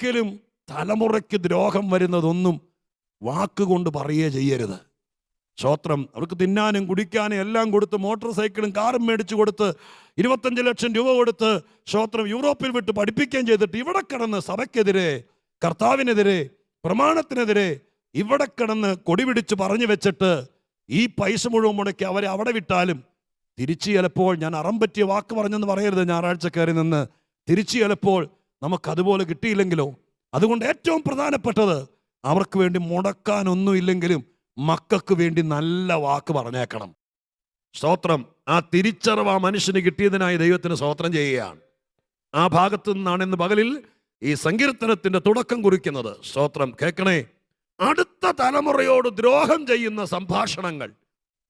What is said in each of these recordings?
ഒരിക്കലും തലമുറയ്ക്ക് ദ്രോഹം വരുന്നതൊന്നും വാക്കുകൊണ്ട് പറയുകയേ ചെയ്യരുത്. സ്തോത്രം അവർക്ക് തിന്നാനും കുടിക്കാനും എല്ലാം കൊടുത്ത് മോട്ടോർ സൈക്കിളും കാറും മേടിച്ചു കൊടുത്ത് ഇരുപത്തഞ്ച് ലക്ഷം രൂപ കൊടുത്ത് സ്തോത്രം യൂറോപ്പിൽ വിട്ട് പഠിപ്പിക്കുകയും ചെയ്തിട്ട് ഇവിടെ കിടന്ന് സഭയ്ക്കെതിരെ കർത്താവിനെതിരെ പ്രമാണത്തിനെതിരെ ഇവിടെ കിടന്ന് കൊടി പിടിച്ച് പറഞ്ഞു വെച്ചിട്ട് ഈ പൈസ മുഴുവൻ മുടക്കി അവരെ അവിടെ വിട്ടാലും തിരിച്ചു ചിലപ്പോൾ ഞാൻ അറം പറ്റിയ വാക്ക് പറഞ്ഞെന്ന് പറയരുത് ഞായറാഴ്ച കയറി നിന്ന്. തിരിച്ചു ചിലപ്പോൾ നമുക്കതുപോലെ കിട്ടിയില്ലെങ്കിലോ? അതുകൊണ്ട് ഏറ്റവും പ്രധാനപ്പെട്ടത് അവർക്ക് വേണ്ടി മുടക്കാനൊന്നുമില്ലെങ്കിലും മക്കൾക്ക് വേണ്ടി നല്ല വാക്ക് പറഞ്ഞേക്കണം. സ്തോത്രം. ആ തിരിച്ചറിവ് ആ മനുഷ്യന് കിട്ടിയതിനായി ദൈവത്തിന് സ്തോത്രം ചെയ്യുകയാണ്. ആ ഭാഗത്തു നിന്നാണ് ഇന്ന് പകലിൽ ഈ സങ്കീർത്തനത്തിന്റെ തുടക്കം കുറിക്കുന്നത്. സ്തോത്രം. കേൾക്കണേ. അടുത്ത തലമുറയോട് ദ്രോഹം ചെയ്യുന്ന സംഭാഷണങ്ങൾ.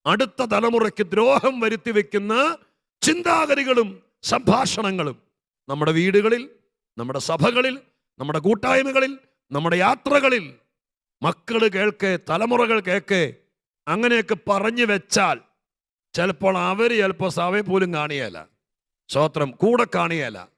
അടുത്ത തലമുറയ്ക്ക് ദ്രോഹം വരുത്തി വെക്കുന്ന ചിന്താഗതികളും സംഭാഷണങ്ങളും. നമ്മുടെ വീടുകളിൽ നമ്മുടെ സഭകളിൽ നമ്മുടെ കൂട്ടായ്മകളിൽ നമ്മുടെ യാത്രകളിൽ മക്കൾ കേൾക്കെ തലമുറകൾ കേൾക്കെ അങ്ങനെയൊക്കെ പറഞ്ഞു വെച്ചാൽ ചിലപ്പോൾ അവർ ചിലപ്പോൾ സഭയെ പോലും കാണിയല്ല സ്വോത്രം കൂടെ കാണിയല്ല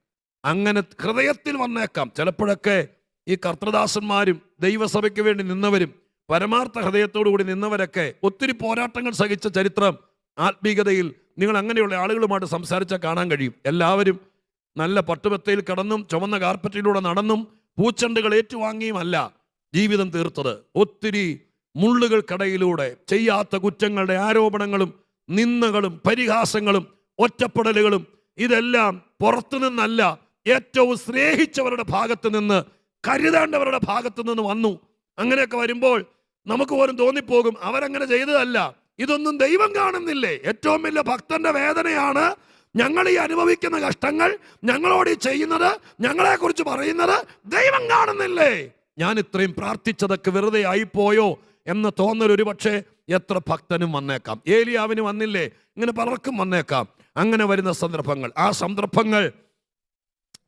അങ്ങനെ ഹൃദയത്തിൽ വന്നേക്കാം. ചിലപ്പോഴൊക്കെ ഈ കർത്തൃദാസന്മാരും ദൈവസഭയ്ക്ക് വേണ്ടി നിന്നവരും പരമാർത്ഥ ഹൃദയത്തോടു കൂടി നിന്നവരൊക്കെ ഒത്തിരി പോരാട്ടങ്ങൾ സഹിച്ച ചരിത്രം ആത്മീകതയിൽ നിങ്ങൾ അങ്ങനെയുള്ള ആളുകളുമായിട്ട് സംസാരിച്ചാൽ കാണാൻ കഴിയും. എല്ലാവരും നല്ല പട്ടുപത്തയിൽ കടന്നും ചുവന്ന കാർപ്പറ്റിലൂടെ നടന്നും പൂച്ചണ്ടുകൾ ഏറ്റുവാങ്ങിയുമല്ല ജീവിതം തീർത്തത്. ഒത്തിരി മുള്ളുകൾക്കിടയിലൂടെ ചെയ്യാത്ത കുറ്റങ്ങളുടെ ആരോപണങ്ങളും നിന്ദകളും പരിഹാസങ്ങളും ഒറ്റപ്പെടലുകളും ഇതെല്ലാം പുറത്തു നിന്നല്ല ഏറ്റവും സ്നേഹിച്ചവരുടെ ഭാഗത്ത് നിന്ന് കരുതേണ്ടവരുടെ ഭാഗത്ത് നിന്ന് വന്നു. അങ്ങനെയൊക്കെ വരുമ്പോൾ നമുക്ക് പോലും തോന്നിപ്പോകും അവരങ്ങനെ ചെയ്തതല്ല. ഇതൊന്നും ദൈവം കാണുന്നില്ലേ? ഏറ്റവും വലിയ ഭക്തന്റെ വേദനയാണ് ഞങ്ങൾ ഈ അനുഭവിക്കുന്ന കഷ്ടങ്ങൾ ഞങ്ങളോട് ഈ ചെയ്യുന്നത് ഞങ്ങളെ കുറിച്ച് പറയുന്നത് ദൈവം കാണുന്നില്ലേ? ഞാൻ ഇത്രയും പ്രാർത്ഥിച്ചതൊക്കെ വെറുതെ ആയിപ്പോയോ എന്ന് തോന്നൽ ഒരു പക്ഷേ എത്ര ഭക്തനും വന്നേക്കാം. ഏലിയാവിന് വന്നില്ലേ? ഇങ്ങനെ പലർക്കും വന്നേക്കാം. അങ്ങനെ വരുന്ന സന്ദർഭങ്ങൾ. ആ സന്ദർഭങ്ങൾ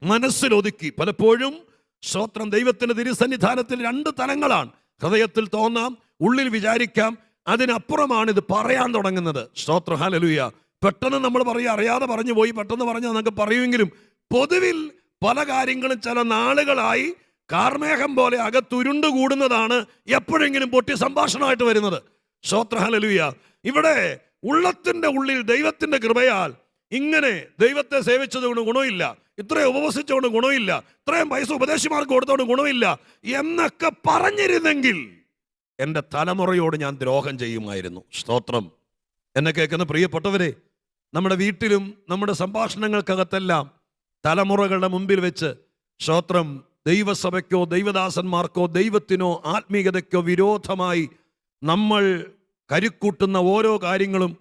മനസ്സിലൊതുക്കി. പലപ്പോഴും സ്തോത്രം ദൈവത്തിന്റെ തിരുസന്നിധാനത്തിൽ രണ്ട് തലങ്ങളാണ്. ഹൃദയത്തിൽ തോന്നാം ഉള്ളിൽ വിചാരിക്കാം അതിനപ്പുറമാണ് ഇത് പറയാൻ തുടങ്ങുന്നത്. സ്തോത്ര. ഹാലലുയ പെട്ടെന്ന് നമ്മൾ പറയുക അറിയാതെ പറഞ്ഞു പോയി പെട്ടെന്ന് പറഞ്ഞു എന്നൊക്കെ പറയുമെങ്കിലും പൊതുവിൽ പല കാര്യങ്ങളും ചില നാളുകളായി കാർമേഘം പോലെ അകത്തുരുണ്ടു കൂടുന്നതാണ് എപ്പോഴെങ്കിലും പൊട്ടി സംഭാഷണമായിട്ട് വരുന്നത്. സ്തോത്ര ഹാലലുയ ഇവിടെ ഉള്ളത്തിന്റെ ഉള്ളിൽ ദൈവത്തിന്റെ കൃപയാൽ ഇങ്ങനെ ദൈവത്തെ സേവിച്ചതുകൊണ്ട് ഗുണമില്ല. ഇത്രയും ഉപവസിച്ചുകൊണ്ട് ഗുണമില്ല. ഇത്രയും പൈസ ഉപദേശിമാർക്ക് കൊടുത്തോണ്ട് ഗുണമില്ല എന്നൊക്കെ പറഞ്ഞിരുന്നെങ്കിൽ എന്റെ തലമുറയോട് ഞാൻ ദ്രോഹം ചെയ്യുമായിരുന്നു. സ്തോത്രം. എന്നെ കേൾക്കുന്ന പ്രിയപ്പെട്ടവരെ നമ്മുടെ വീട്ടിലും നമ്മുടെ സംഭാഷണങ്ങൾക്കകത്തെല്ലാം തലമുറകളുടെ മുമ്പിൽ വെച്ച് ശ്രോത്രം ദൈവസഭയ്ക്കോ ദൈവദാസന്മാർക്കോ ദൈവത്തിനോ ആത്മീയതയ്ക്കോ വിരോധമായി നമ്മൾ കരുക്കൂട്ടുന്ന ഓരോ കാര്യങ്ങളും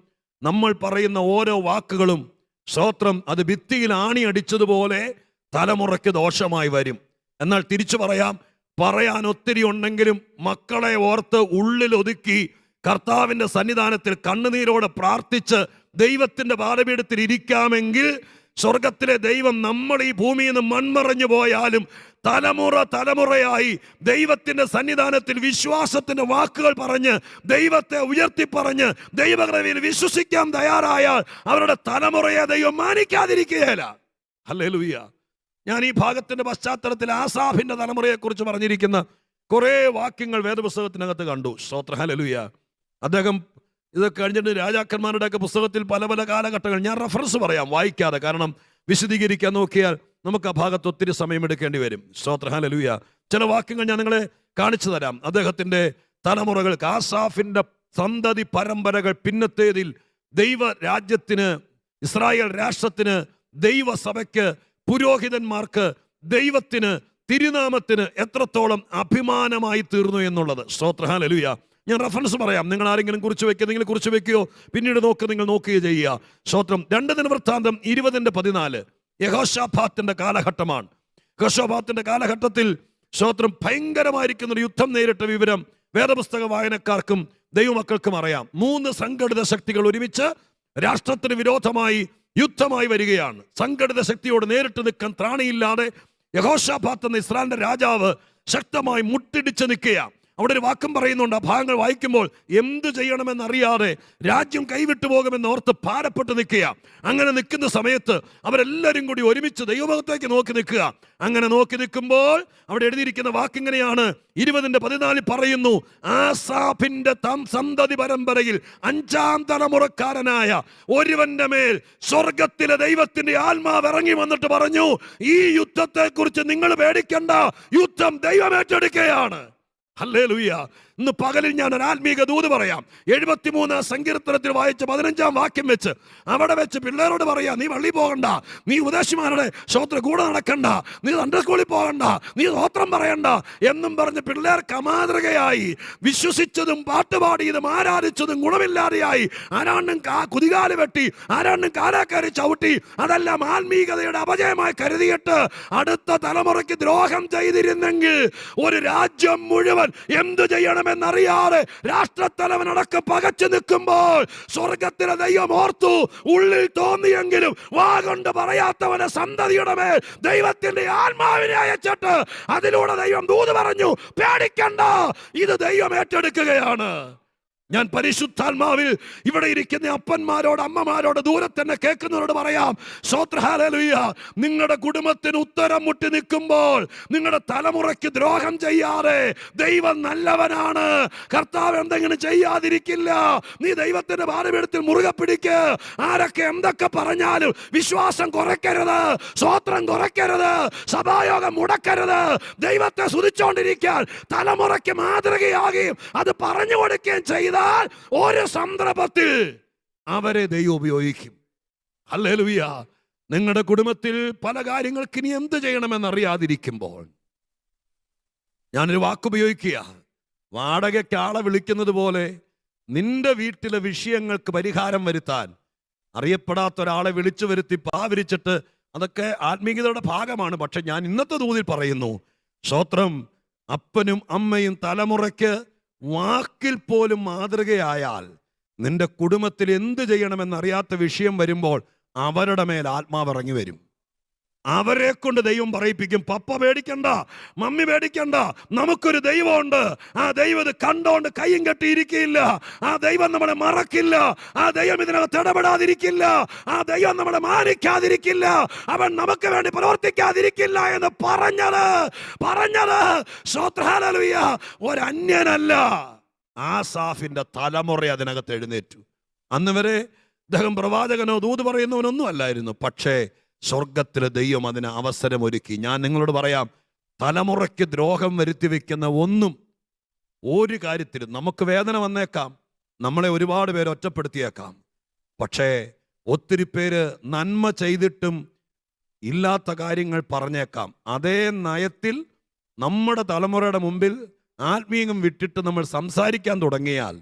നമ്മൾ പറയുന്ന ഓരോ വാക്കുകളും ശ്രോത്രം അത് ഭിത്തിയിൽ ആണി അടിച്ചതുപോലെ തലമുറയ്ക്ക് ദോഷമായി വരും. എന്നാൽ തിരിച്ചു പറയാം പറയാൻ ഒത്തിരി ഉണ്ടെങ്കിലും മക്കളെ ഓർത്ത് ഉള്ളിൽ ഒതുക്കി കർത്താവിന്റെ സന്നിധാനത്തിൽ കണ്ണുനീരോടെ പ്രാർത്ഥിച്ച് ദൈവത്തിന്റെ പാതപീഠത്തിൽ ഇരിക്കാമെങ്കിൽ സ്വർഗത്തിലെ ദൈവം നമ്മൾ ഈ ഭൂമിയിൽ നിന്ന് മൺമറഞ്ഞു പോയാലും തലമുറ തലമുറയായി ദൈവത്തിന്റെ സന്നിധാനത്തിൽ വിശ്വാസത്തിന്റെ വാക്കുകൾ പറഞ്ഞ് ദൈവത്തെ ഉയർത്തിപ്പറഞ്ഞ് ദൈവകൃപയിൽ വിശ്വസിക്കാൻ തയ്യാറായാൽ അവരുടെ തലമുറയെ ദൈവം മാനിക്കാതിരിക്കുകയില്ല. അല്ലേ ഞാൻ ഈ ഭാഗത്തിന്റെ പശ്ചാത്തലത്തിൽ ആസാഫിന്റെ തലമുറയെക്കുറിച്ച് പറഞ്ഞിരിക്കുന്ന കുറേ വാക്യങ്ങൾ വേദപുസ്തകത്തിനകത്ത് കണ്ടു. സ്തോത്ര. ഹലലുയ അദ്ദേഹം ഇത് കഴിഞ്ഞിട്ട് രാജാക്കന്മാരുടെ ഒക്കെ പുസ്തകത്തിൽ പല പല കാലഘട്ടങ്ങൾ ഞാൻ റെഫറൻസ് പറയാം വായിക്കാതെ. കാരണം വിശദീകരിക്കാൻ നോക്കിയാൽ നമുക്ക് ആ ഭാഗത്ത് ഒത്തിരി സമയം എടുക്കേണ്ടി വരും. സ്തോത്ര ലൂയ ചില വാക്യങ്ങൾ ഞാൻ നിങ്ങളെ കാണിച്ചു തരാം. അദ്ദേഹത്തിന്റെ തലമുറകൾക്ക് ആസാഫിന്റെ സന്തതി പരമ്പരകൾ പിന്നത്തേതിൽ ദൈവ രാജ്യത്തിന് ഇസ്രായേൽ രാഷ്ട്രത്തിന് ദൈവസഭയ്ക്ക് പുരോഹിതന്മാർക്ക് ദൈവത്തിന് തിരുനാമത്തിന് എത്രത്തോളം അഭിമാനമായി തീർന്നു എന്നുള്ളത്. സ്തോത്രഹാലലുയ ഞാൻ റെഫറൻസ് പറയാം. നിങ്ങൾ ആരെങ്കിലും കുറിച്ച് വെക്കുക നിങ്ങൾ കുറിച്ച് വെക്കുകയോ പിന്നീട് നോക്കുക നിങ്ങൾ നോക്കുകയോ ചെയ്യുക. സ്തോത്രം രണ്ട് ദിന വൃത്താന്തം ഇരുപതിന്റെ പതിനാല്. യഹോഷാഫാത്തിന്റെ കാലഘട്ടമാണ്. യഹോഷാഫാത്തിന്റെ കാലഘട്ടത്തിൽ സ്തോത്രം ഭയങ്കരമായിരിക്കുന്ന ഒരു യുദ്ധം നേരിട്ട വിവരം വേദപുസ്തക വായനക്കാർക്കും ദൈവമക്കൾക്കും അറിയാം. മൂന്ന് സംഘടിത ശക്തികൾ ഒരുമിച്ച് രാഷ്ട്രത്തിന് വിരോധമായി യുദ്ധമായി വരികയാണ്. സംഘടിത ശക്തിയോട് നേരിട്ട് നിൽക്കാൻ ത്രാണിയില്ലാതെ യഹോഷാഫാത്ത് എന്ന ഇസ്രായേലിന്റെ രാജാവ് ശക്തമായി മുട്ടിടിച്ച് നിൽക്കുക അവിടെ ഒരു വാക്കും പറയുന്നുണ്ട്. ആ ഭാഗങ്ങൾ വായിക്കുമ്പോൾ എന്ത് ചെയ്യണമെന്നറിയാതെ രാജ്യം കൈവിട്ടു പോകുമെന്ന് ഓർത്ത് ഭാരപ്പെട്ട് നിൽക്കുക. അങ്ങനെ നിൽക്കുന്ന സമയത്ത് അവരെല്ലാവരും കൂടി ഒരുമിച്ച് ദൈവമുഖത്തേക്ക് നോക്കി നിൽക്കുക. അങ്ങനെ നോക്കി നിൽക്കുമ്പോൾ അവിടെ എഴുതിയിരിക്കുന്ന വാക്കിങ്ങനെയാണ് ഇരുപതിന്റെ പതിനാല് പറയുന്നു ആസാഫിന്റെ തം സന്തതി പരമ്പരയിൽ അഞ്ചാം തലമുറക്കാരനായ ഒരുവന്റെ മേൽ സ്വർഗത്തിലെ ദൈവത്തിന്റെ ആത്മാവ് ഇറങ്ങി വന്നിട്ട് പറഞ്ഞു ഈ യുദ്ധത്തെക്കുറിച്ച് നിങ്ങൾ പേടിക്കണ്ട. യുദ്ധം ദൈവം ഏറ്റെടുക്കുകയാണ് ഹല്ലേലൂയ ഇന്ന് പകലിൽ ഞാൻ ഒരു ആത്മീക ദൂത് പറയാം. എഴുപത്തിമൂന്ന് സങ്കീർത്തനത്തിൽ വായിച്ച പതിനഞ്ചാം വാക്യം വെച്ച് അവിടെ വെച്ച് പിള്ളേരോട് പറയാം നീ വള്ളി പോകണ്ട നീ ഉപദേശിമാരുടെ ശ്രോത്ര കൂടെ നടക്കണ്ട നീ സൺഡേ സ്കൂളിൽ പോകണ്ട നീ സ്ത്രോത്രം പറയണ്ട എന്നും പറഞ്ഞ് പിള്ളേർ കമാതൃകയായി വിശ്വസിച്ചതും പാട്ടുപാടിയതും ആരാധിച്ചതും ഗുണമില്ലാതെയായി ആരാണ്ടും കാ കുതികാൽ വെട്ടി ആരാണ്ടും കാലാക്കാരി ചവിട്ടി അതെല്ലാം ആത്മീകതയുടെ അപജയമായി കരുതിയിട്ട് അടുത്ത തലമുറയ്ക്ക് ദ്രോഹം ചെയ്തിരുന്നെങ്കിൽ ഒരു രാജ്യം മുഴുവൻ എന്തു ചെയ്യണമെന്നറിയാതെ രാഷ്ട്രത്തലവനടക്കം പകച്ചു നിൽക്കുമ്പോൾ സ്വർഗത്തിലെ ദൈവം ഓർത്തു ഉള്ളിൽ തോന്നിയെങ്കിലും വാ കൊണ്ട് പറയാത്തവനെ സന്തതിയുടെ മേൽ ദൈവത്തിന്റെ ആത്മാവിനെ അയച്ചിട്ട് അതിലൂടെ ദൈവം ദൂത് പറഞ്ഞു പേടിക്കണ്ട ഇത് ദൈവം ഏറ്റെടുക്കുകയാണ്. ഞാൻ പരിശുദ്ധാത്മാവിൽ ഇവിടെ ഇരിക്കുന്ന അപ്പന്മാരോട് അമ്മമാരോട് ദൂരെ തന്നെ കേൾക്കുന്നവരോട് പറയാം ശ്രോത്രഹാലലുയ്യ നിങ്ങളുടെ കുടുംബത്തിന് ഉത്തരം മുട്ടി നിൽക്കുമ്പോൾ നിങ്ങളുടെ തലമുറയ്ക്ക് ദ്രോഹം ചെയ്യാതെ ദൈവം നല്ലവനാണ്. കർത്താവ് എന്തെങ്കിലും ചെയ്യാതിരിക്കില്ല. നീ ദൈവത്തിന്റെ ഭാരമെടുത്തിൽ മുറുകെ പിടിക്ക്. ആരൊക്കെ എന്തൊക്കെ പറഞ്ഞാലും വിശ്വാസം കുറയ്ക്കരുത് സ്വോത്രം കുറയ്ക്കരുത് സഭായോഗം മുടക്കരുത്. ദൈവത്തെ സ്തുതിച്ചുകൊണ്ടിരിക്കാൻ തലമുറയ്ക്ക് മാതൃകയാകുകയും അത് പറഞ്ഞു കൊടുക്കുകയും ചെയ്താൽ ഒരു സന്ദർഭത്തിൽ അവരെ ദൈവം ഉപയോഗിക്കും. ഹല്ലേലൂയ നിങ്ങളുടെ കുടുംബത്തിൽ പല കാര്യങ്ങൾക്ക് ഇനി എന്ത് ചെയ്യണമെന്നറിയാതിരിക്കുമ്പോൾ ഞാനൊരു വാക്കുപയോഗിക്കുക വാടകയ്ക്ക് ആളെ വിളിക്കുന്നത് പോലെ നിന്റെ വീട്ടിലെ വിഷയങ്ങൾക്ക് പരിഹാരം വരുത്താൻ അറിയപ്പെടാത്ത ഒരാളെ വിളിച്ചു വരുത്തി പാവരിച്ചിട്ട് അതൊക്കെ ആത്മീയതയുടെ ഭാഗമാണ്. പക്ഷെ ഞാൻ ഇന്നത്തെ തോതിൽ പറയുന്നു സ്വത്രം അപ്പനും അമ്മയും തലമുറയ്ക്ക് വാക്കിൽ പോലും മാതൃകയായാൽ നിന്റെ കുടുംബത്തിൽ എന്ത് ചെയ്യണമെന്നറിയാത്ത വിഷയം വരുമ്പോൾ അവരുടെ മേൽ ആത്മാവ് ഇറങ്ങി വരും. അവരെ കൊണ്ട് ദൈവം പറയിപ്പിക്കും. പപ്പ പേടിക്കണ്ട മമ്മി പേടിക്കണ്ട നമുക്കൊരു ദൈവമുണ്ട്. ആ ദൈവം ഇത് കണ്ടോണ്ട് കയ്യും കെട്ടിയിരിക്കില്ല ആ ദൈവം നമ്മളെ മറക്കില്ല. ആ ദൈവം ഇതിനകത്ത് ഇടപെടാതിരിക്കില്ല. ആ ദൈവം നമ്മളെ മാനിക്കാതിരിക്കില്ല. അവൻ നമുക്ക് വേണ്ടി പ്രവർത്തിക്കാതിരിക്കില്ല എന്ന് പറഞ്ഞത് പറഞ്ഞത് ശ്രോത്രഹാലലുയ്യ ഒരന്യനല്ല ആസാഫിന്റെ തലമുറ അതിനകത്ത് എഴുന്നേറ്റു. അന്ന് വരെ അദ്ദേഹം പ്രവാചകനോ ദൂത് പറയുന്നവനൊന്നും അല്ലായിരുന്നു. പക്ഷേ സ്വർഗത്തിലെ ദൈവം അതിന് അവസരമൊരുക്കി. ഞാൻ നിങ്ങളോട് പറയാം തലമുറയ്ക്ക് ദ്രോഹം വരുത്തി വെക്കുന്ന ഒന്നും ഒരു കാര്യത്തിലും നമുക്ക് വേദന വന്നേക്കാം നമ്മളെ ഒരുപാട് പേര് ഒറ്റപ്പെടുത്തിയേക്കാം. പക്ഷേ ഒത്തിരി പേര് നന്മ ചെയ്തിട്ടും ഇല്ലാത്ത കാര്യങ്ങൾ പറഞ്ഞേക്കാം. അതേ നയത്തിൽ നമ്മുടെ തലമുറയുടെ മുമ്പിൽ ആത്മീയം വിട്ടിട്ട് നമ്മൾ സംസാരിക്കാൻ തുടങ്ങിയാൽ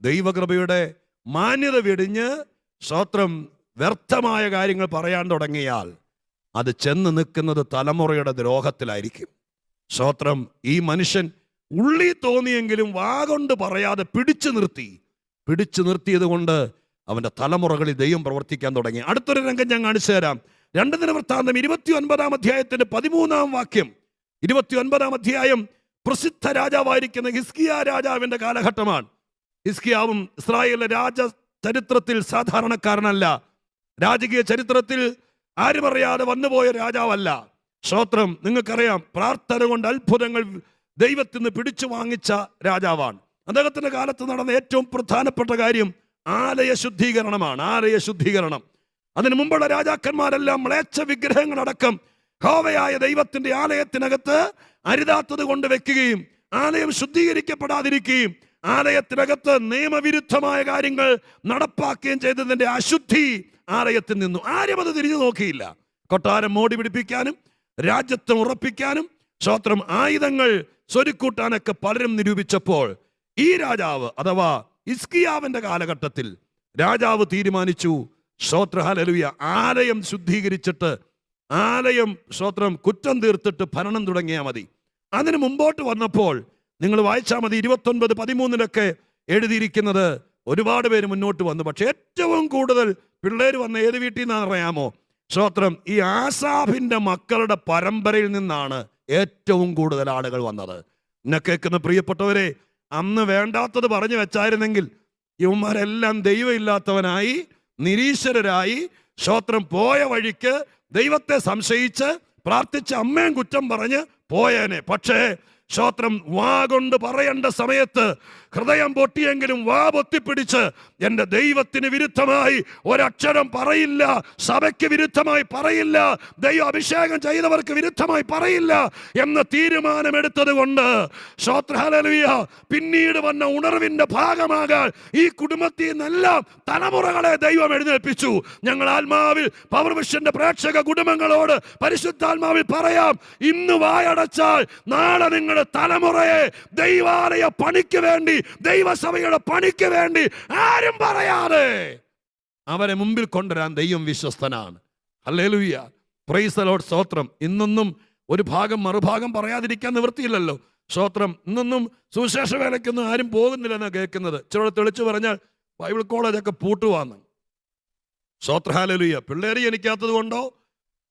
ദൈവകൃപയുടെ മാന്യത വെടിഞ്ഞ് സ്വത്രം വ്യർത്ഥമായ കാര്യങ്ങൾ പറയാൻ തുടങ്ങിയാൽ അത് ചെന്ന് നിൽക്കുന്നത് തലമുറയുടെ ദ്രോഹത്തിലായിരിക്കും. സ്തോത്രം ഈ മനുഷ്യൻ ഉള്ളി തോന്നിയെങ്കിലും വാഗൊണ്ട് പറയാതെ പിടിച്ചു നിർത്തി. പിടിച്ചു നിർത്തിയത് കൊണ്ട് അവന്റെ തലമുറകളിൽ ദൈവം പ്രവർത്തിക്കാൻ തുടങ്ങി. അടുത്തൊരു രംഗം ഞാൻ കാണിച്ചു തരാം. രണ്ട് ദിന വൃത്താന്തം ഇരുപത്തി ഒൻപതാം അധ്യായത്തിന്റെ പതിമൂന്നാം വാക്യം. ഇരുപത്തി ഒൻപതാം അധ്യായം പ്രസിദ്ധ രാജാവായിരിക്കുന്ന ഹിസ്കിയ രാജാവിന്റെ കാലഘട്ടമാണ്. ഹിസ്കിയാവും ഇസ്രായേലിലെ രാജ ചരിത്രത്തിൽ സാധാരണക്കാരനല്ല. രാജകീയ ചരിത്രത്തിൽ ആരും അറിയാതെ വന്നുപോയ രാജാവല്ല. ശ്രോത്രം നിങ്ങൾക്കറിയാം പ്രാർത്ഥന കൊണ്ട് അത്ഭുതങ്ങൾ ദൈവത്തിൽ നിന്ന് പിടിച്ചു വാങ്ങിച്ച രാജാവാണ്. അദ്ദേഹത്തിന്റെ കാലത്ത് നടന്ന ഏറ്റവും പ്രധാനപ്പെട്ട കാര്യം ആലയ ശുദ്ധീകരണമാണ് ആലയ ശുദ്ധീകരണം. അതിനു മുമ്പുള്ള രാജാക്കന്മാരെല്ലാം മ്ലേച്ഛ വിഗ്രഹങ്ങളടക്കം ഹോവയായ ദൈവത്തിന്റെ ആലയത്തിനകത്ത് അരുതാത്തത് കൊണ്ട് വെക്കുകയും ആലയം ശുദ്ധീകരിക്കപ്പെടാതിരിക്കുകയും ആലയത്തിനകത്ത് നിയമവിരുദ്ധമായ കാര്യങ്ങൾ നടപ്പാക്കുകയും ചെയ്തതിന്റെ അശുദ്ധി ആലയത്തിൽ നിന്നു ആരും അത് തിരിഞ്ഞു നോക്കിയില്ല. കൊട്ടാരം മോടി പിടിപ്പിക്കാനും രാജ്യത്വം ഉറപ്പിക്കാനും സ്വത്രം ആയുധങ്ങൾ സ്വരുക്കൂട്ടാനൊക്കെ പലരും നിരൂപിച്ചപ്പോൾ ഈ രാജാവ് അഥവാ ഇസ്കിയാവിന്റെ കാലഘട്ടത്തിൽ രാജാവ് തീരുമാനിച്ചു ശ്രോത്രഹാലലുയ ആലയം ശുദ്ധീകരിച്ചിട്ട് ആലയം ശ്രോത്രം കുറ്റം തീർത്തിട്ട് ഭരണം തുടങ്ങിയാൽ മതി. അതിന് മുമ്പോട്ട് വന്നപ്പോൾ നിങ്ങൾ വായിച്ചാൽ മതി ഇരുപത്തൊൻപത് പതിമൂന്നിലൊക്കെ എഴുതിയിരിക്കുന്നത് ഒരുപാട് പേര് മുന്നോട്ട് വന്നു. പക്ഷെ ഏറ്റവും കൂടുതൽ പിള്ളേർ വന്ന ഏത് വീട്ടിൽ നിന്നാണ് അറിയാമോ? ഈ ആസാഫിന്റെ മക്കളുടെ പരമ്പരയിൽ നിന്നാണ് ഏറ്റവും കൂടുതൽ ആളുകൾ വന്നത്. എന്നെ കേൾക്കുന്ന പ്രിയപ്പെട്ടവരെ അന്ന് വേണ്ടാത്തത് പറഞ്ഞു വെച്ചായിരുന്നെങ്കിൽ ഇവന്മാരെല്ലാം ദൈവമില്ലാത്തവനായി നിരീശ്വരരായി ശ്രോത്രം പോയ വഴിക്ക് ദൈവത്തെ സംശയിച്ച് പ്രാർത്ഥിച്ച് അമ്മയും കുറ്റം പറഞ്ഞ് പോയേനെ. പക്ഷേ ശ്രോത്രം വാ കൊണ്ട് പറയേണ്ട സമയത്ത് ഹൃദയം പൊട്ടിയെങ്കിലും വാ പൊത്തിപ്പിടിച്ച് എന്റെ ദൈവത്തിന് വിരുദ്ധമായി ഒരക്ഷരം പറയില്ല സഭയ്ക്ക് വിരുദ്ധമായി പറയില്ല ദൈവ അഭിഷേകം ചെയ്തവർക്ക് വിരുദ്ധമായി പറയില്ല എന്ന തീരുമാനമെടുത്തത് കൊണ്ട് ശ്രോത്രഹലിയ പിന്നീട് വന്ന ഉണർവിന്റെ ഭാഗമാകാൻ ഈ കുടുംബത്തിൽ നിന്നെല്ലാം തലമുറകളെ ദൈവം എഴുന്നേൽപ്പിച്ചു. ഞങ്ങൾ ആത്മാവിൽ പവർ മിഷന്റെ പ്രേക്ഷക കുടുംബങ്ങളോട് പരിശുദ്ധാത്മാവിൽ പറയാം ഇന്ന് വായടച്ചാൽ നാളെ നിങ്ങളുടെ തലമുറയെ ദൈവാലയ പണിക്ക് വേണ്ടി ദൈവസഭയുടെ പണിക്ക് വേണ്ടി ആരും പറയാതെ അവരെ മുമ്പിൽ കൊണ്ടുവരാൻ ദൈവം വിശ്വസ്തനാണ്. അല്ലേലുയ്യ പ്രൈസലോട് സ്തോത്രം. ഇന്നൊന്നും ഒരു ഭാഗം മറുഭാഗം പറയാതിരിക്കാൻ നിവൃത്തിയില്ലല്ലോ. സ്തോത്രം. ഇന്നൊന്നും സുവിശേഷ വേലയ്ക്കൊന്നും ആരും പോകുന്നില്ലെന്നാണ് കേൾക്കുന്നത്. ചിലവിടെ തെളിച്ചു പറഞ്ഞാൽ ബൈബിൾ കോളേജൊക്കെ പൂട്ടുവാന്ന്. സ്തോത്രഹാലലുയ്യ പിള്ളേരെ ജനിക്കാത്തത് കൊണ്ടോ?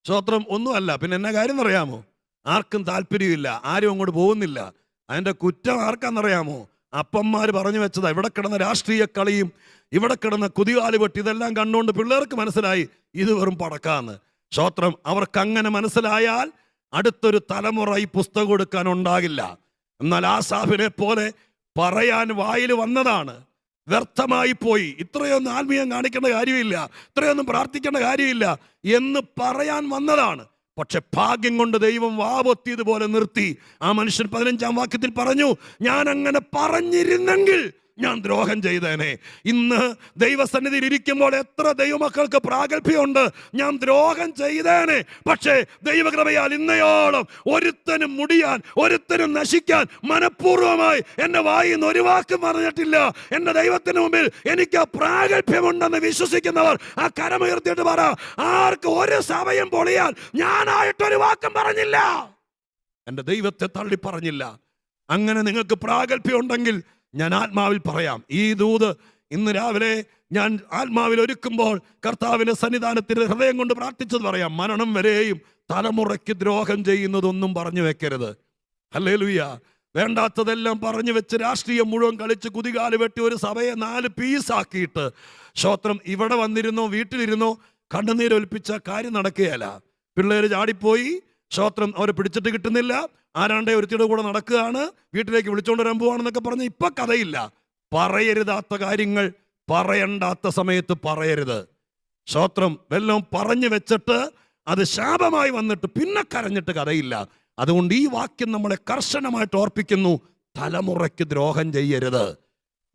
സ്തോത്രം. ഒന്നുമല്ല. പിന്നെ എന്നാ കാര്യം അറിയാമോ ആർക്കും താല്പര്യമില്ല. ആരും അങ്ങോട്ട് പോകുന്നില്ല. അതിന്റെ കുറ്റം ആർക്കാന്നറിയാമോ? അപ്പന്മാർ പറഞ്ഞു വെച്ചതാ ഇവിടെ കിടന്ന രാഷ്ട്രീയ കളിയും ഇവിടെ കിടന്ന കുതികാൽ വെട്ടി ഇതെല്ലാം കണ്ടുകൊണ്ട് പിള്ളേർക്ക് മനസ്സിലായി ഇത് വെറും പടക്കാന്ന്. സ്തോത്രം അവർക്ക് അങ്ങനെ മനസ്സിലായാൽ അടുത്തൊരു തലമുറ ഈ പുസ്തകം എടുക്കാൻ ഉണ്ടാകില്ല. എന്നാൽ ആസാഫിനെ പോലെ പറയാൻ വായിൽ വന്നതാണ്. വ്യർത്ഥമായി പോയി ഇത്രയൊന്നും ആത്മീയം കാണിക്കേണ്ട കാര്യമില്ല ഇത്രയൊന്നും പ്രാർത്ഥിക്കേണ്ട കാര്യമില്ല എന്ന് പറയാൻ വന്നതാണ്. പക്ഷെ ഭാഗ്യം കൊണ്ട് ദൈവം വാപൊത്തിയതുപോലെ നിർത്തി. ആ മനുഷ്യൻ പതിനഞ്ചാം വാക്യത്തിൽ പറഞ്ഞു ഞാൻ അങ്ങനെ പറഞ്ഞിരുന്നെങ്കിൽ ഞാൻ ദ്രോഹം ചെയ്തേനെ. ഇന്ന് ദൈവസന്നിധിയിൽ ഇരിക്കുമ്പോൾ എത്ര ദൈവമക്കൾക്ക് പ്രാഗൽഭ്യമുണ്ട്. ഞാൻ ദ്രോഹം ചെയ്തേനെ. പക്ഷേ ദൈവകൃപയാൽ ഇന്നയോളം ഒരുത്തനും മുടിയാൻ ഒരുത്തനും നശിക്കാൻ മനഃപൂർവമായി എന്റെ വായിൽ നിന്ന് ഒരു വാക്കും പറഞ്ഞിട്ടില്ല. എന്റെ ദൈവത്തിന് മുമ്പിൽ എനിക്ക് പ്രാഗൽഭ്യമുണ്ടെന്ന് വിശ്വസിക്കുന്നവർ ആ കരമുയർത്തിയിട്ട് പറ ആർക്ക് ഒരു സമയം പൊളിയാൻ ഞാനായിട്ടൊരു വാക്കും പറഞ്ഞില്ല. എന്റെ ദൈവത്തെ തള്ളി പറഞ്ഞില്ല അങ്ങനെ നിങ്ങൾക്ക് പ്രാഗൽഭ്യം ഉണ്ടെങ്കിൽ ഞാൻ ആത്മാവിൽ പറയാം. ഈ ദൂത് ഇന്ന് രാവിലെ ഞാൻ ആത്മാവിൽ ഒരുക്കുമ്പോൾ കർത്താവിന്റെ സന്നിധാനത്തിന്റെ ഹൃദയം കൊണ്ട് പ്രാർത്ഥിച്ചത് പറയാം. മരണം വരെയും തലമുറയ്ക്ക് ദ്രോഹം ചെയ്യുന്നതൊന്നും പറഞ്ഞു വെക്കരുത്. അല്ലേ ലുയ്യ വേണ്ടാത്തതെല്ലാം പറഞ്ഞു വെച്ച് രാഷ്ട്രീയം മുഴുവൻ കളിച്ച് കുതികാൽ വെട്ടി ഒരു സഭയെ നാല് പീസാക്കിയിട്ട് ശ്രോത്രം ഇവിടെ വന്നിരുന്നോ വീട്ടിലിരുന്നോ കണ്ണുനീരൊലിപ്പിച്ച കാര്യം നടക്കുകയല്ല. പിള്ളേർ ചാടിപ്പോയി ശ്രോത്രം അവരെ പിടിച്ചിട്ട് കിട്ടുന്നില്ല. ആരാണ്ടെ ഒരുത്തിയുടെ കൂടെ നടക്കുകയാണ്. വീട്ടിലേക്ക് വിളിച്ചുകൊണ്ട് വരാൻ പോവാണെന്നൊക്കെ പറഞ്ഞ് ഇപ്പൊ കഥയില്ല. പറയരുതാത്ത കാര്യങ്ങൾ പറയണ്ടാത്ത സമയത്ത് പറയരുത്. ശ്രോത്രം വല്ലതും പറഞ്ഞു വെച്ചിട്ട് അത് ശാപമായി വന്നിട്ട് പിന്നെ കരഞ്ഞിട്ട് കഥയില്ല. അതുകൊണ്ട് ഈ വാക്യം നമ്മളെ കർശനമായിട്ട് ഓർപ്പിക്കുന്നു. തലമുറയ്ക്ക് ദ്രോഹം ചെയ്യരുത്.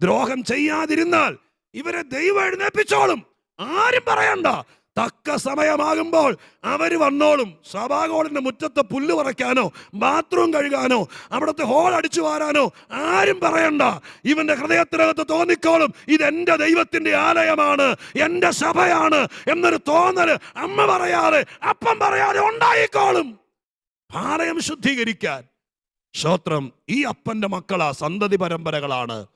ദ്രോഹം ചെയ്യാതിരുന്നാൽ ഇവരെ ദൈവം എഴുന്നേൽപ്പിച്ചോളും ആരും പറയണ്ട. തക്ക സമയമാകുമ്പോൾ അവർ വന്നോളും. സഭാഗോളിന്റെ മുറ്റത്ത് പുല്ല് പറയ്ക്കാനോ ബാത്റൂം കഴുകാനോ അവിടുത്തെ ഹോൾ അടിച്ചു വാരാനോ ആരും പറയണ്ട. ഇവന്റെ ഹൃദയത്തിനകത്ത് തോന്നിക്കോളും ഇത് ദൈവത്തിന്റെ ആലയമാണ് എന്റെ സഭയാണ് എന്നൊരു തോന്നൽ അമ്മ പറയാതെ അപ്പം പറയാതെ ഉണ്ടായിക്കോളും. ആലയം ശുദ്ധീകരിക്കാൻ. ശ്രോത്രം ഈ അപ്പന്റെ മക്കളാ സന്തതി പരമ്പരകളാണ്.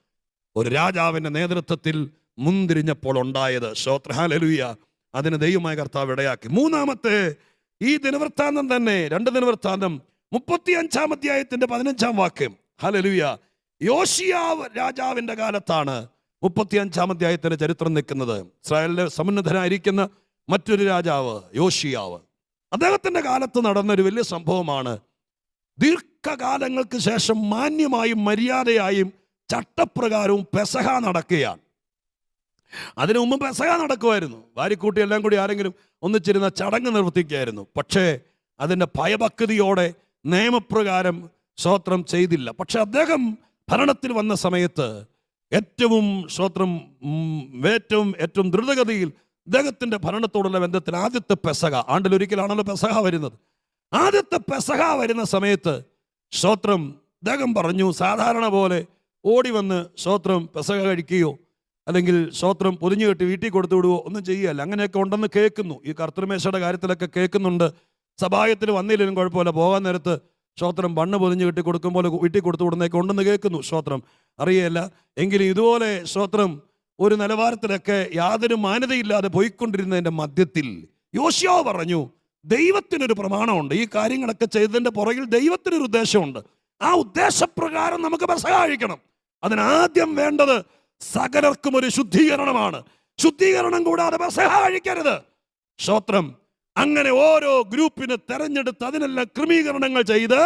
ഒരു രാജാവിന്റെ നേതൃത്വത്തിൽ മുന്തിരിഞ്ഞപ്പോൾ ഉണ്ടായത്. ശ്രോത്രഹാലലുയ അതിന് ദൈവമായ കർത്താവ് ഇടയാക്കി. മൂന്നാമത്തെ ഈ ദിനവൃത്താന്തം തന്നെ രണ്ട് ദിനവൃത്താന്തം മുപ്പത്തി അഞ്ചാം അധ്യായത്തിന്റെ പതിനഞ്ചാം വാക്യം. ഹലലുയ യോഷിയാവ് രാജാവിന്റെ കാലത്താണ് മുപ്പത്തി അഞ്ചാം അധ്യായത്തിന്റെ ചരിത്രം നിൽക്കുന്നത്. ഇസ്രായേലിലെ സമുന്നതനായിരിക്കുന്ന മറ്റൊരു രാജാവ് യോഷിയാവ് അദ്ദേഹത്തിന്റെ കാലത്ത് നടന്നൊരു വലിയ സംഭവമാണ്. ദീർഘകാലങ്ങൾക്ക് ശേഷം മാന്യമായും മര്യാദയായും ചട്ടപ്രകാരവും പെസഹ നടക്കുകയാണ്. അതിനു മുമ്പ് പെസക നടക്കുമായിരുന്നു. വാരിക്കൂട്ടി എല്ലാം കൂടി ആരെങ്കിലും ഒന്നിച്ചിരുന്ന ചടങ്ങ് നിർവർത്തിക്കുകയായിരുന്നു പക്ഷേ അതിന്റെ ഭയഭക്തിയോടെ നിയമപ്രകാരം സ്വോത്രം ചെയ്തില്ല. പക്ഷെ അദ്ദേഹം ഭരണത്തിൽ വന്ന സമയത്ത് ഏറ്റവും സ്വോത്രം ഏറ്റവും ഏറ്റവും ദ്രുതഗതിയിൽ അദ്ദേഹത്തിന്റെ ഭരണത്തോടുള്ള ബന്ധത്തിൽ ആദ്യത്തെ പെസക ആണ്ടിലൊരിക്കലാണല്ലോ പെസക വരുന്നത്. ആദ്യത്തെ പെസക വരുന്ന സമയത്ത് സ്വോത്രം അദ്ദേഹം പറഞ്ഞു സാധാരണ പോലെ ഓടി വന്ന് സ്വോത്രം പെസക കഴിക്കുകയോ അല്ലെങ്കിൽ സ്വോത്രം പൊതിഞ്ഞു കെട്ടി വീട്ടിൽ കൊടുത്തു വിടുവോ? ഒന്നും ചെയ്യുകയല്ല അങ്ങനെയൊക്കെ ഉണ്ടെന്ന് കേൾക്കുന്നു. ഈ കർത്തൃമേശയുടെ കാര്യത്തിലൊക്കെ കേൾക്കുന്നുണ്ട്. സഭായത്തിൽ വന്നില്ലെങ്കിലും കുഴപ്പമില്ല. പോകാൻ നേരത്ത് സ്തോത്രം ബണ്ണ് പൊതിഞ്ഞ് കെട്ടി കൊടുക്കുമ്പോൾ വീട്ടിൽ കൊടുത്തു വിടുന്നതൊക്കെ ഉണ്ടെന്ന് കേൾക്കുന്നു സ്തോത്രം അറിയല്ല എങ്കിലും ഇതുപോലെ സ്തോത്രം ഒരു നിലവാരത്തിലൊക്കെ യാതൊരു മാന്യതയില്ലാതെ പോയിക്കൊണ്ടിരുന്നതിന്റെ മധ്യത്തിൽ യോശിയോ പറഞ്ഞു ദൈവത്തിനൊരു പ്രമാണമുണ്ട്. ഈ കാര്യങ്ങളൊക്കെ ചെയ്തതിന്റെ പുറകിൽ ദൈവത്തിനൊരു ഉദ്ദേശമുണ്ട്. ആ ഉദ്ദേശപ്രകാരം നമുക്ക് പ്രസഹായിക്കണം അതിനാദ്യം വേണ്ടത് സകലർക്കും ഒരു ശുദ്ധീകരണമാണ്. ശുദ്ധീകരണം കൂടാതെ പെസഹ കഴിക്കരുത്. സ്തോത്രം അങ്ങനെ ഓരോ ഗ്രൂപ്പിന് തെരഞ്ഞെടുത്ത് അതിനെല്ലാം ക്രമീകരണങ്ങൾ ചെയ്ത്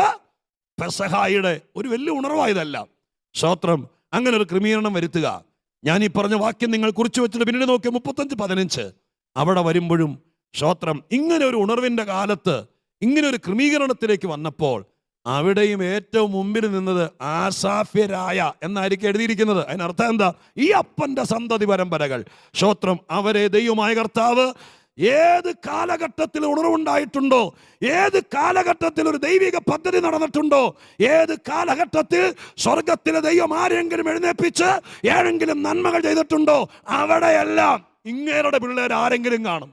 പെസഹായുടെ ഒരു വലിയ ഉണർവായതല്ല. സ്തോത്രം അങ്ങനെ ഒരു ക്രമീകരണം വരുത്തുക. ഞാൻ ഈ പറഞ്ഞ വാക്യം നിങ്ങൾ കുറിച്ചു വെച്ചിട്ട് പിന്നീട് നോക്കിയ മുപ്പത്തഞ്ച് പതിനഞ്ച്. അവിടെ വരുമ്പോഴും സ്തോത്രം ഇങ്ങനെ ഒരു ഉണർവിന്റെ കാലത്ത് ഇങ്ങനെ ഒരു ക്രമീകരണത്തിലേക്ക് വന്നപ്പോൾ അവിടെയും ഏറ്റവും മുമ്പിൽ നിന്നത് ആസാഫ്യരായ എന്നായിരിക്കും എഴുതിയിരിക്കുന്നത്. അതിനർത്ഥം എന്താ? ഈ അപ്പന്റെ സന്തതി പരമ്പരകൾ. ശ്രോത്രം അവരെ ദൈവമായ കർത്താവ് ഏത് കാലഘട്ടത്തിൽ ഉണർവുണ്ടായിട്ടുണ്ടോ ഏത് കാലഘട്ടത്തിൽ ഒരു ദൈവിക പദ്ധതി നടന്നിട്ടുണ്ടോ ഏത് കാലഘട്ടത്തിൽ സ്വർഗത്തിലെ ദൈവം ആരെങ്കിലും എഴുന്നേപ്പിച്ച് ഏതെങ്കിലും നന്മകൾ ചെയ്തിട്ടുണ്ടോ അവിടെയെല്ലാം ഇങ്ങേരുടെ പിള്ളേർ ആരെങ്കിലും കാണും.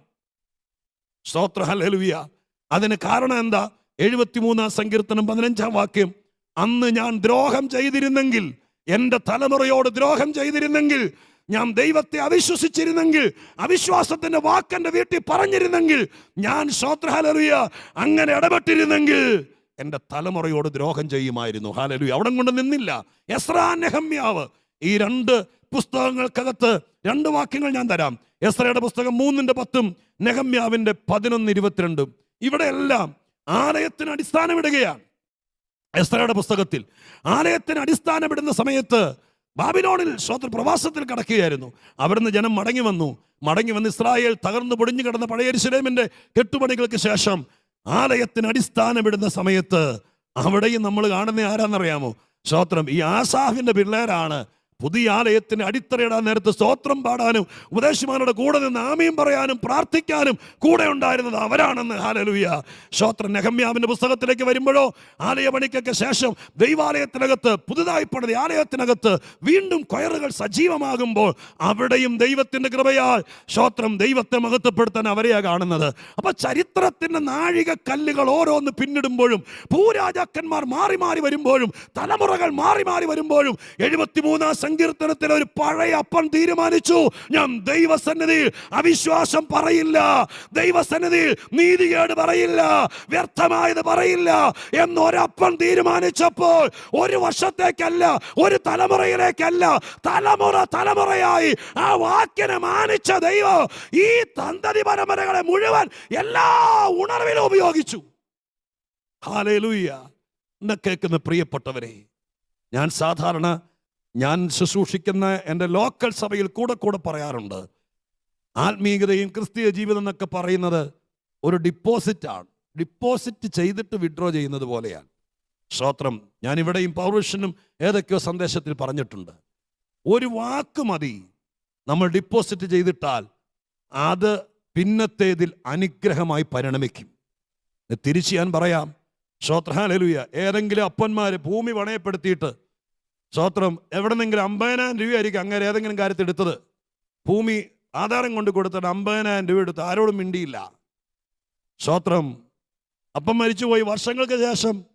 സ്തോത്ര ഹല്ലേലൂയ. അതിന് കാരണം എന്താ? എഴുപത്തിമൂന്നാം സങ്കീർത്തനം പതിനഞ്ചാം വാക്യം അന്ന് ഞാൻ ദ്രോഹം ചെയ്തിരുന്നെങ്കിൽ എന്റെ തലമുറയോട് ദ്രോഹം ചെയ്തിരുന്നെങ്കിൽ ഞാൻ ദൈവത്തെ അവിശ്വസിച്ചിരുന്നെങ്കിൽ അവിശ്വാസത്തിന്റെ വാക്കെന്റെ വീട്ടിൽ പറഞ്ഞിരുന്നെങ്കിൽ ഞാൻ ശ്രോത്രഹാലറിയ അങ്ങനെ ഇടപെട്ടിരുന്നെങ്കിൽ എന്റെ തലമുറയോട് ദ്രോഹം ചെയ്യുമായിരുന്നു. ഹാലലു അവിടെ കൊണ്ട് നിന്നില്ല. എസ്രാനഹമ്യാവ് ഈ രണ്ട് പുസ്തകങ്ങൾക്കകത്ത് രണ്ട് വാക്യങ്ങൾ ഞാൻ തരാം. എസ്രയുടെ പുസ്തകം മൂന്നിന്റെ പത്തും നെഹമ്യാവിന്റെ പതിനൊന്ന് ഇരുപത്തിരണ്ടും. ഇവിടെയെല്ലാം ആലയത്തിന് അടിസ്ഥാനമിടുകയാണ്. എസ്തരയുടെ പുസ്തകത്തിൽ ആലയത്തിന് അടിസ്ഥാനമിടുന്ന സമയത്ത് ബാബിലോണിൽ സ്വതന്ത്ര പ്രവാസത്തിൽ കടക്കുകയായിരുന്നു. അവിടുന്ന് ജനം മടങ്ങി വന്നു. മടങ്ങി വന്ന് ഇസ്രായേൽ തകർന്നു പൊടിഞ്ഞു കിടന്ന പഴയ എരുശലേമിന്റെ കെട്ടുപണികൾക്ക് ശേഷം ആലയത്തിന് അടിസ്ഥാനമിടുന്ന സമയത്ത് അവിടെയും നമ്മൾ കാണുന്ന ആരാന്നറിയാമോ? ശ്രോത്രം ഈ ആസാഫിന്റെ പിള്ളേരാണ്. പുതിയ ആലയത്തിന് അടിത്തറയിടാൻ നേരത്ത് സ്തോത്രം പാടാനും ഉപദേശിമാരുടെ കൂടെ നിന്ന് ആമയും പറയാനും പ്രാർത്ഥിക്കാനും കൂടെ ഉണ്ടായിരുന്നത് അവരാണെന്ന്. ഹാലലുയ ശ്രോത്ര നെഹമ്യാവിന്റെ പുസ്തകത്തിലേക്ക് വരുമ്പോഴോ ആലയ പണിക്കൊക്കെ ശേഷം ദൈവാലയത്തിനകത്ത് പുതുതായി പണിത ആലയത്തിനകത്ത് വീണ്ടും കൊയറുകൾ സജീവമാകുമ്പോൾ അവിടെയും ദൈവത്തിന്റെ കൃപയാൽ സ്തോത്രം ദൈവത്തെ മഹത്വപ്പെടുത്താൻ അവരെയാണ് കാണുന്നത്. അപ്പൊ ചരിത്രത്തിന്റെ നാഴിക കല്ലുകൾ ഓരോന്ന് പിന്നിടുമ്പോഴും ഭൂരാജാക്കന്മാർ മാറി മാറി വരുമ്പോഴും തലമുറകൾ മാറി മാറി വരുമ്പോഴും എഴുപത്തിമൂന്നാം സങ്കീർത്തനത്തിൽ ഒരു പഴയ അപ്പൻ തീരുമാനിച്ചു. ഞാൻ ദൈവസന്നിധിയിൽ അവിശ്വാസം പറയില്ല. ദൈവസന്നിധിയിൽ നീതികേട് പറയില്ല. വ്യർത്ഥമായത് പറയില്ല. എന്നൊരപ്പൻ തീരുമാനിച്ചപ്പോൾ ഒരു വർഷത്തേക്കല്ല ഒരു തലമുറയിലേക്കല്ല തലമുറ തലമുറയായി ആ വാക്കിനെ മാനിച്ച ദൈവം ഈ തന്തതി പരമ്പരകളെ മുഴുവൻ എല്ലാ ഉണർവിലും ഉപയോഗിച്ചു. കേൾക്കുന്ന പ്രിയപ്പെട്ടവരെ ഞാൻ സാധാരണ ഞാൻ ശുശ്രൂഷിക്കുന്ന എന്റെ ലോക്കൽ സഭയിൽ കൂടെ കൂടെ പറയാറുണ്ട്. ആത്മീയതയും ക്രിസ്തീയ ജീവിതം എന്നൊക്കെ പറയുന്നത് ഒരു ഡിപ്പോസിറ്റാണ്. ഡിപ്പോസിറ്റ് ചെയ്തിട്ട് വിഡ്രോ ചെയ്യുന്നത് പോലെയാണ്. സ്തോത്രം. ഞാൻ ഇവിടെയും പൗരുഷനും ഏതൊക്കെയോ സന്ദേശത്തിൽ പറഞ്ഞിട്ടുണ്ട്. ഒരു വാക്ക് മതി നമ്മൾ ഡിപ്പോസിറ്റ് ചെയ്തിട്ടാൽ അത് പിന്നത്തേതിൽ അനുഗ്രഹമായി പരിണമിക്കും. തിരിച്ചു തിരിച്ച് ഞാൻ പറയാം. ശ്രോത്രഹാലലുയ ഏതെങ്കിലും അപ്പന്മാർ ഭൂമി പണയപ്പെടുത്തിയിട്ട് സ്വത്രം എവിടെന്നെങ്കിലും അമ്പതിനായിരം രൂപയായിരിക്കും അങ്ങനെ ഏതെങ്കിലും കാര്യത്തിൽ എടുത്തത്. ഭൂമി ആധാരം കൊണ്ട് കൊടുത്തിട്ട് അമ്പതിനായിരം രൂപ എടുത്ത് ആരോടും മിണ്ടിയില്ല. സ്തോത്രം അപ്പം മരിച്ചുപോയി. വർഷങ്ങൾക്ക് ശേഷം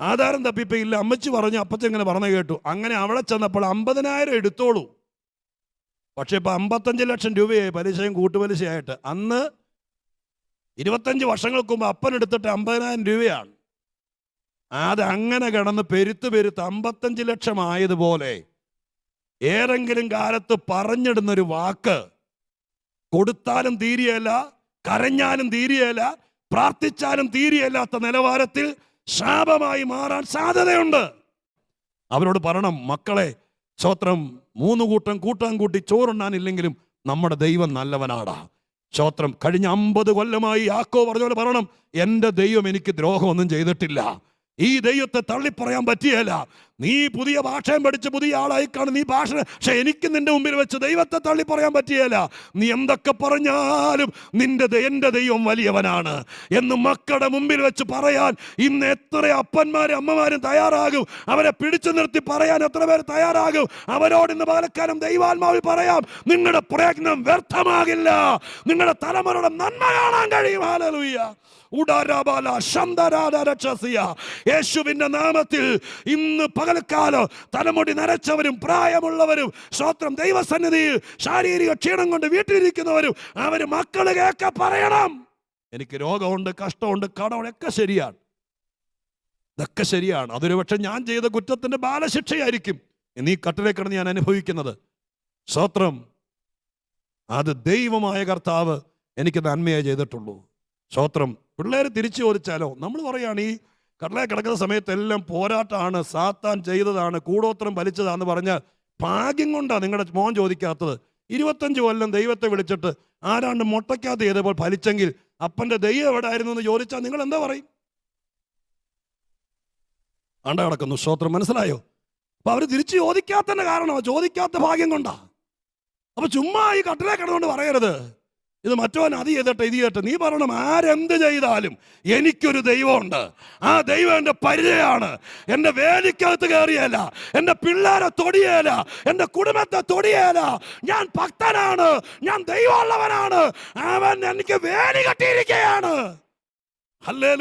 ആധാരം തപ്പിപ്പയില്ല അമ്മച്ചി പറഞ്ഞു അപ്പച്ചങ്ങനെ പറഞ്ഞു കേട്ടു. അങ്ങനെ അവിടെ ചെന്നപ്പോൾ അമ്പതിനായിരം എടുത്തോളൂ. പക്ഷേ ഇപ്പൊ അമ്പത്തഞ്ച് ലക്ഷം രൂപയായി പലിശയും കൂട്ടുപലിശയായിട്ട്. അന്ന് ഇരുപത്തഞ്ച് വർഷങ്ങൾക്ക് മുമ്പ് അപ്പൻ എടുത്തിട്ട് അമ്പതിനായിരം രൂപയാണ്. അത് അങ്ങനെ കിടന്ന് പെരുത്ത് പെരുത്ത് അമ്പത്തഞ്ച് ലക്ഷം ആയതുപോലെ ഏതെങ്കിലും കാലത്ത് പറഞ്ഞിടുന്നൊരു വാക്ക് കൊടുത്താലും തീരിയല്ല കരഞ്ഞാലും തീരിയല്ല പ്രാർത്ഥിച്ചാലും തീരിയല്ലാത്ത നിലവാരത്തിൽ ശാപമായി മാറാൻ സാധ്യതയുണ്ട്. അവരോട് പറയണം മക്കളെ സ്തോത്രം മൂന്ന് കൂട്ടം കൂട്ടാൻ കൂട്ടി ചോറുണ്ണാനില്ലെങ്കിലും നമ്മുടെ ദൈവം നല്ലവനാടാ. സ്തോത്രം കഴിഞ്ഞ അമ്പത് കൊല്ലമായി ആക്കോ പറഞ്ഞ പോലെ പറയണം എന്റെ ദൈവം എനിക്ക് ദ്രോഹമൊന്നും ചെയ്തിട്ടില്ല. ഈ ദൈവത്തെ തള്ളിപ്പറയാൻ പറ്റിയല്ല. നീ പുതിയ ഭാഷയും പഠിച്ച് പുതിയ ആളായി കാണും നീ ഭാഷ. പക്ഷെ എനിക്ക് നിന്റെ മുമ്പിൽ വെച്ച് ദൈവത്തെ തള്ളി പറയാൻ പറ്റിയല്ല നീ എന്തൊക്കെ പറഞ്ഞാലും നിന്റെ എന്റെ ദൈവം വലിയവനാണ് എന്ന് മക്കളുടെ മുമ്പിൽ വെച്ച് പറയാൻ ഇന്ന് എത്ര അപ്പന്മാരും അമ്മമാരും തയ്യാറാകും. അവരെ പിടിച്ചു നിർത്തി പറയാൻ എത്ര പേര് തയ്യാറാകും. അവരോട് ഇന്ന് പകലക്കാലം ദൈവാത്മാവിൽ പറയാം നിങ്ങളുടെ പ്രയത്നം വ്യർത്ഥമാകില്ല. നിങ്ങളുടെ തലമുറയുടെ നന്മ കാണാൻ കഴിയും. ഹാലലുയ്യ ഉടാരാബാല ശന്തരാധ രക്ഷസിയ. യേശുവിന്റെ നാമത്തിൽ ഇന്ന് പകൽക്കാലം തലമുടി നരച്ചവരും പ്രായമുള്ളവരും സ്വത്രം ദൈവസന്നിധിയിൽ ശാരീരിക ക്ഷീണം കൊണ്ട് വീട്ടിലിരിക്കുന്നവരും അവർ മക്കൾ കേൾക്ക പറയണം. എനിക്ക് രോഗമുണ്ട് കഷ്ടമുണ്ട് കടമൊക്കെ ശരിയാണ്. ഇതൊക്കെ ശരിയാണ്. അതൊരു പക്ഷെ ഞാൻ ചെയ്ത കുറ്റത്തിന്റെ ബാലശിക്ഷയായിരിക്കും. ഈ കട്ടിലേക്കാണ് ഞാൻ അനുഭവിക്കുന്നത്. സ്വത്രം അത് ദൈവമായ കർത്താവ് എനിക്ക് നന്മയെ ചെയ്തിട്ടുള്ളൂ. സ്വത്രം പിള്ളേർ തിരിച്ചു ചോദിച്ചാലോ? നമ്മൾ പറയുകയാണ് ഈ കടലെ കിടക്കുന്ന സമയത്തെല്ലാം പോരാട്ടമാണ് സാത്താൻ ചെയ്തതാണ് കൂടോത്രം വലിച്ചതാന്ന് പറഞ്ഞാൽ ഭാഗ്യം കൊണ്ടാണ് നിങ്ങളുടെ മോൻ ചോദിക്കാത്തത്. ഇരുപത്തഞ്ച് കൊല്ലം ദൈവത്തെ വിളിച്ചിട്ട് ആരാണ്ട് മുട്ടയ്ക്കകത്ത് ചെയ്തപ്പോൾ ഫലിച്ചെങ്കിൽ അപ്പന്റെ ദൈവം എവിടെ ആയിരുന്നു എന്ന് ചോദിച്ചാൽ നിങ്ങൾ എന്താ പറയും? അണ്ട കിടക്കുന്നു. സ്തോത്രം. മനസ്സിലായോ? അപ്പൊ അവർ തിരിച്ച് ചോദിക്കാത്തതിന്റെ കാരണമോ. ചോദിക്കാത്ത ഭാഗ്യം കൊണ്ടാ. അപ്പൊ ചുമ്മാ ഈ കട്ടിലേ കിടന്നുകൊണ്ട് പറയരുത്. ഇത് മറ്റവൻ അത് ചെയ്തട്ടെ ഇത് ചെയ്തട്ടെ. നീ പറയണം ആരെന്ത് ചെയ്താലും എനിക്കൊരു ദൈവമുണ്ട്. ആ ദൈവം എന്റെ പരിചയമാണ്. എന്റെ വേലിക്കകത്ത് കയറിയല്ല എന്റെ പിള്ളേരെ തൊടിയേല. എന്റെ കുടുംബത്തെ തൊടിയേല. ഞാൻ ഭക്തനാണ്. ഞാൻ ദൈവമുള്ളവനാണ്. അവൻ എനിക്ക് വേലി കെട്ടിയിരിക്കുകയാണ്. ഹല്ലേലൂയ